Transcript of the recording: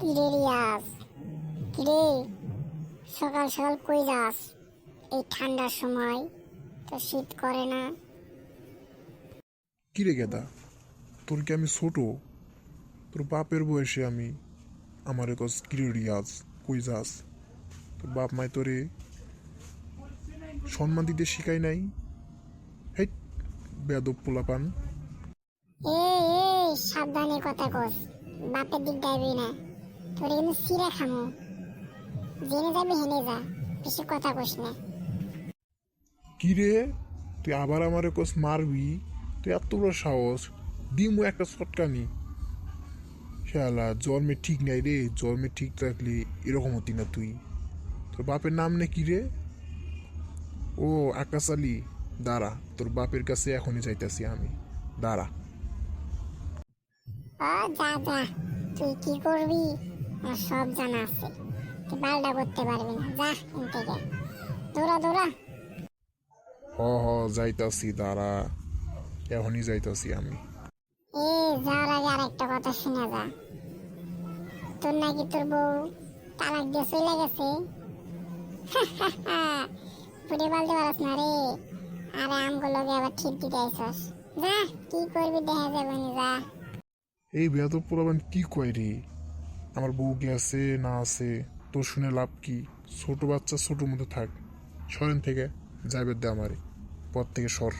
কিরে রিয়াজ? কিরে? সকাল সকাল কই যাস? এই ঠান্ডার সময় তো শীত করে না। কিরে গেদা? তোর কি আমি ছোট? তোর বাপের বয়সে আমি। আমার কস কিরে রিয়াজ কই যাস? তোর বাপ মাই তোরে সম্মান দিতে শিখাই নাই? হেই বেদব পোলাপান। এ এ সাবধানে কথা কস। বাপের দিক যাবি না তোর কিন্তু সিরা খামু। জেনে যাবি, হেনে যা। বেশি কথা কস না। কিরে? তুই আবার আমারে কস মারবি? তুই এত বড় সাহস। দিমু একটা চটকানি শালা, জন্মে ঠিক নাই রে। জন্মে ঠিক থাকলে এরকম হতি না তুই। তোর বাপের নাম নে কি রে? ও, আকাশ আলী। দাঁড়া, তোর বাপের কাছে এখনই যাইতাছি আমি। দাঁড়া। ও যা যা তুই কি করবি? সব জানা আছে। তুই বালটা করতে পারবি না। যা এখান থেকে দৌড়া দৌড়া। হ হ যাইতাছি দাঁড়া। এখনই যাইতাছি আমি। এ যাওয়ার আগে আর একটা কথা শুনে যা। তোর নাকি তোর বউ তালাক দিয়ে চলে গেছে? পুরে বলতে পারস না রে। আরে আমগুলোকে আবার ঠিক দিতে আইসস। যা কি করবি দেখা যাবে যা। এই বেদব পোলাপান কি কয় রে? আমার বউ আছে, না আছে, তোর শুনে লাভ কি? ছোট বাচ্চা ছোটোর মতো থাক। সরেন থেকে যাইবে দে আমারে। পর থেকে সর।